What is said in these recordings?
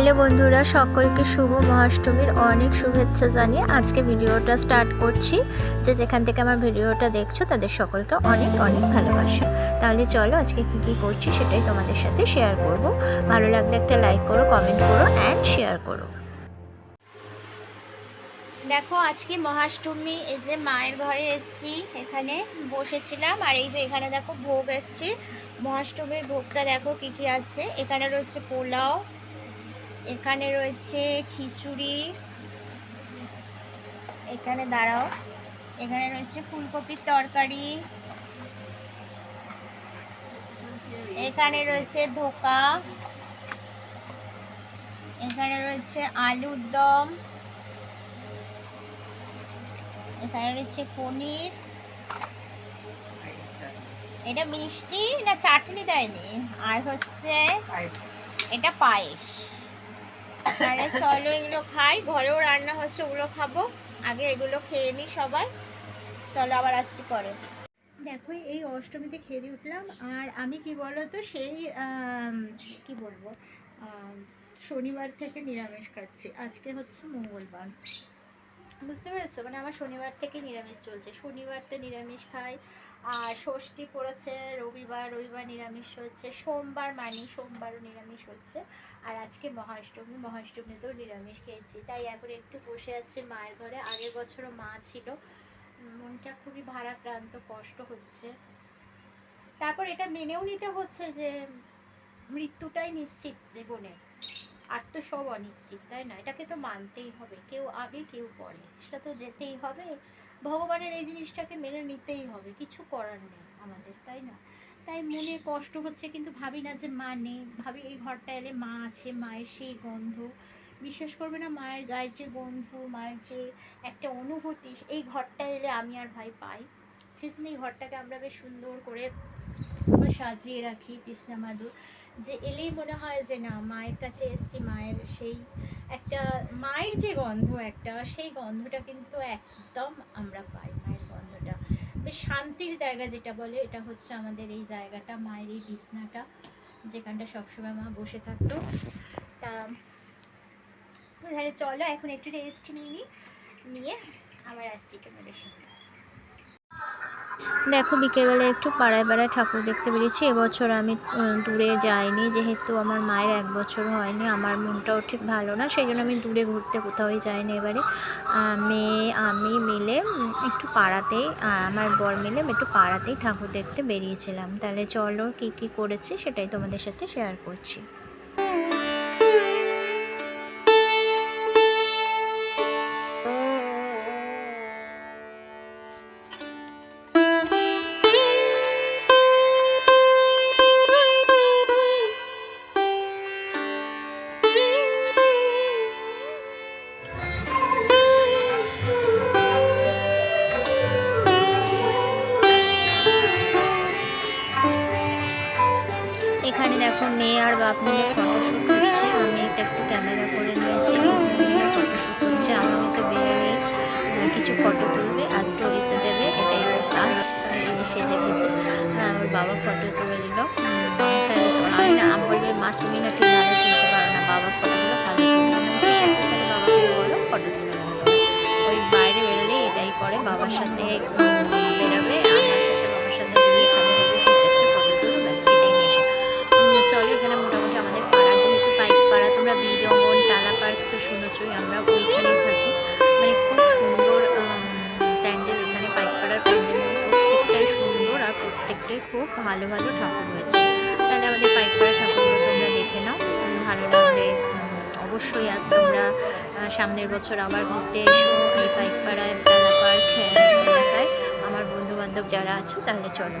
Hello বন্ধুরা, সকলকে শুভ মহাষ্টমীর অনেক শুভেচ্ছা জানিয়ে আজকে ভিডিওটা স্টার্ট করছি। যে যেখান থেকে আমার ভিডিওটা দেখছ, তাদের সকলকে অনেক অনেক ভালোবাসা। তাহলে চলো আজকে কী কী করছি সেটাই তোমাদের সাথে শেয়ার করব। ভালো লাগলে একটা লাইক করো কমেন্ট করো অ্যান্ড শেয়ার করো। দেখো, আজকে মহাষ্টমী, এই যে মায়ের ঘরে এসেছি, এখানে বসেছিলাম। আর এই যে এখানে দেখো ভোগ এসছে। মহাষ্টমীর ভোগটা দেখো কি কি আছে। এখানে রয়েছে পোলাও এখানে রয়েছে খিচুড়ি। এখানে দাঁড়াও। এখানে রয়েছে ফুলকপির তরকারি। এখানে রয়েছে ধোকা। এখানে রয়েছে আলুর দম। এখানে রয়েছে পনির। এটা মিষ্টি না চাটনি দেয়নি? আর হচ্ছে এটা পায়েস। তাহলে চলো এগুলো খাই। ঘরেও রান্না হচ্ছে, ওগুলো খাব। আগে এগুলো খেয়ে নিই সবাই। চলো আবার আসছি পরে। দেখো, এই অষ্টমীতে খেয়ে দিয়ে উঠলাম। আর আমি কি বলতো, সেই কি বলব শনিবার থেকে নিরামিষ খাচ্ছি। আজকে হচ্ছে মঙ্গলবার। বুঝতে পেরেছ? মানে আমার শনিবার থেকে নিরামিষ চলছে। শনিবারটা নিরামিষ খাই, আর ষষ্ঠী পড়েছে, রবিবার রবিবার নিরামিষ হচ্ছে, সোমবার মানি, সোমবারও নিরামিষ হচ্ছে, আর আজকে মহাষ্টমী, মহাষ্টমীতেও নিরামিষ খেয়েছি। তাই এখন একটু বসে আছি মায়ের ঘরে। আগের বছরও মা ছিল। মনটা খুবই ভারাক্রান্ত, কষ্ট হচ্ছে। তারপর এটা মেনেও নিতে হচ্ছে যে, মৃত্যুটাই নিশ্চিত জীবনে। আর তো সব অনিশ্চিত, তাই না? এটাকে তো মানতেই হবে, কেউ আগে কেউ পরে। সেটা তো যেতেই হবে। ভগবানের এই জিনিসটাকে মেনে নিতেই হবে, কিছু করার নেই আমাদের, তাই না? তাই মনে কষ্ট হচ্ছে, কিন্তু ভাবি না যে মা নেই। ভাবি এই ঘরটা এলে মা আছে, মায়ের সেই গন্ধ। বিশ্বাস করবে না, মায়ের গায়ের যে গন্ধ, মায়ের যে একটা অনুভূতি, এই ঘরটা এলে আমি আর ভাই পাই। সেজন্য এই ঘরটাকে আমরা বেশ সুন্দর করে সাজিয়ে রাখি কৃষ্ণা মাদুর। যে এলেই মনে হয় যে না, মায়ের কাছে এসছি, মায়ের সেই একটা, মায়ের যে গন্ধ একটা, সেই গন্ধটা কিন্তু একদম আমরা পাই মায়ের গন্ধটা। বেশ শান্তির জায়গা যেটা বলে, এটা হচ্ছে আমাদের এই জায়গাটা, মায়ের এই বিছনাটা, যেখানটা সবসময় মা বসে থাকতো। তা, তাহলে চলো, এখন একটু রেস্ট নিয়ে নিয়ে আবার আসছি তোমাদের সাথে দেখো, বিকেলবেলা একটু পাড়ায় পাড়ায় ঠাকুর দেখতে বেরিয়েছি। এবছর আমি দূরে যাইনি, যেহেতু আমার মায়ের এক বছর হয়নি, আমার মনটাও ঠিক ভালো না, সেই জন্য আমি দূরে ঘুরতে কোথাওই যাইনি এবারে। মেয়ে, আমি মিলে একটু পাড়াতেই আমার বর মিলে একটু পাড়াতেই ঠাকুর দেখতে বেরিয়েছিলাম। তাহলে চলো কি কি করেছি সেটাই তোমাদের সাথে শেয়ার করছি। মিলে ফটোশ্যুট হচ্ছে আমি এটা একটু ক্যামেরা করে নিয়েছি ফটোশ্যুট হচ্ছে আমার মতো বেরিয়ে কিছু ফটো তুলবে, আর স্টোরিতে দেবে, এটাই ওর কাজ সেজে গুজে আমার বাবা ফটো তুলে দিল তাহলে আমি না বলবে, মা, তুমি না ঠিক শুনেছই আমরা ওইখানেই থাকি। মানে খুব সুন্দর প্যান্ডেল এখানে পাইক পাড়ার প্যান্ডেল প্রত্যেকটাই সুন্দর আর প্রত্যেকটাই খুব ভালো ভালো ঠাকুর হয়েছে তাহলে আমাদের পাইক পাড়া ঠাকুরগুলো তোমরা দেখে নাও। ভালো লাগলে অবশ্যই আর তোমরা সামনের বছর আবার ঘুরতে এসো এই পাইক পাড়ায় টালা পার্ক এলাকায়। আমার বন্ধু বান্ধব যারা আছো, তাহলে চলো।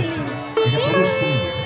Terus, tidak perlu sungguh.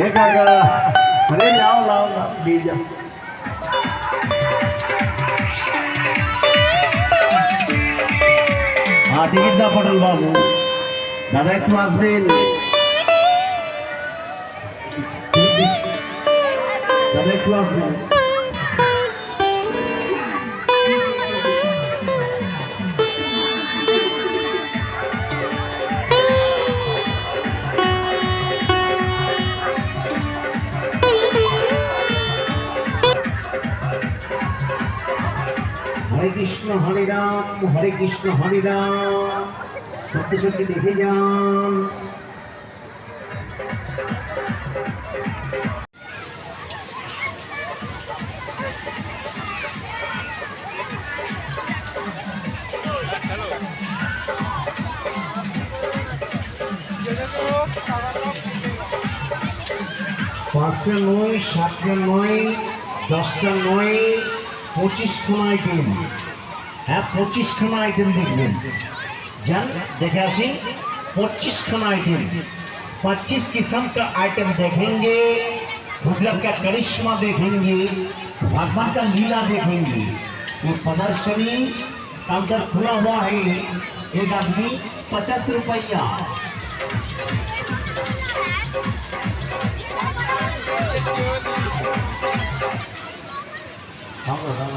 हे काका अरे लाओ लाओ लाओ দিয়ে যাও হ্যাঁ টিকিট দাও পটল বাবু দাদা একটু আসবেন দাদা একটু আসবেন হরে রাম, হরে কৃষ্ণ হরে রাম। সত্যি সত্যি দেখে যান। পাঁচটা নয়, সাতটা নয়, দশটা নয় পঁচিশখানা আইটেম হ্যাঁ পঁচিশখানা আইটেম দেখবেন जान देखे आसी पच्चीस खाना आइटम पच्चीस किस्म का आइटम देखेंगे भूगलक का करिश्मा देखेंगे भगवान का लीला देखेंगे ये प्रदर्शनी काउंटर खुला हुआ है एक आदमी पचास रुपया दादा